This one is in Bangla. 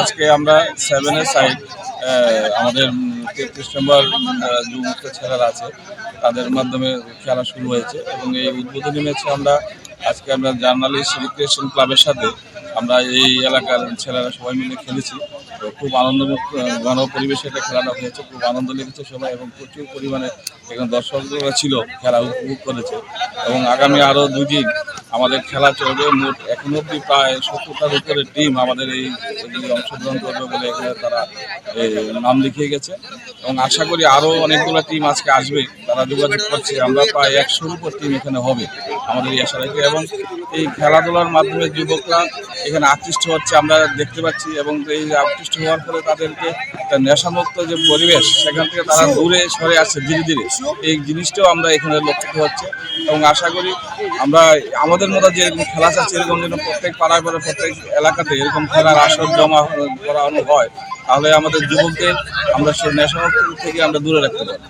আজকে আমরা সেভেনের সাইড আমাদের তেত্রিশ নম্বর যুবমুক্ত ছেলেরা আছে, তাদের মাধ্যমে খেলা শুরু হয়েছে এবং এই উদ্বোধনী ম্যাচে আমরা, আজকে আমরা জার্নালিস্ট রিক্রিয়েশন ক্লাবের সাথে আমরা এই এলাকার ছেলেরা সবাই মিলে খেলেছি। তো খুব আনন্দমুক্ত ঘন পরিবেশে এটা খেলাটা হয়েছে, খুব আনন্দ লেগেছে সবাই এবং প্রচুর পরিমাণে এখানে দর্শকরা ছিল, খেলা উপভোগ করেছে এবং আগামী আরও দুই দিন আমাদের খেলা চলবে, মোট এখন অব্দি প্রায় সত্তরটার উপরে টিম আমাদের এই অংশগ্রহণ করবে বলে এখানে তারা নাম লিখিয়ে গেছে। এবং আশা করি আরও অনেকগুলো টিম আজকে আসবে। তারা যোগাযোগ করছে। আমরা প্রায় একশোর উপর টিম এখানে হবে আমাদের এই আশা এবং এই খেলাধুলার মাধ্যমে যুবকরা এখানে আকৃষ্ট হচ্ছে, আমরা দেখতে পাচ্ছি। এবং এই আকৃষ্ট হওয়ার ফলে তাদেরকে একটা নেশামুক্ত যে পরিবেশ, সেখান থেকে তারা দূরে সরে আসছে ধীরে ধীরে। এই জিনিসটাও আমরা এখানে লক্ষ্য হচ্ছে। এবং আশা করি আমরা আমাদের মতো যে এরকম খেলা চাচ্ছি, এরকম যেন প্রত্যেক পাড়ায় পাড়ায় প্রত্যেক এলাকাতে এরকম খেলার আসর জমা করানো হয়। তাহলে আমাদের যুবকদের আমরা ন্যাশনাল থেকে আমরা দূরে রাখতে পারি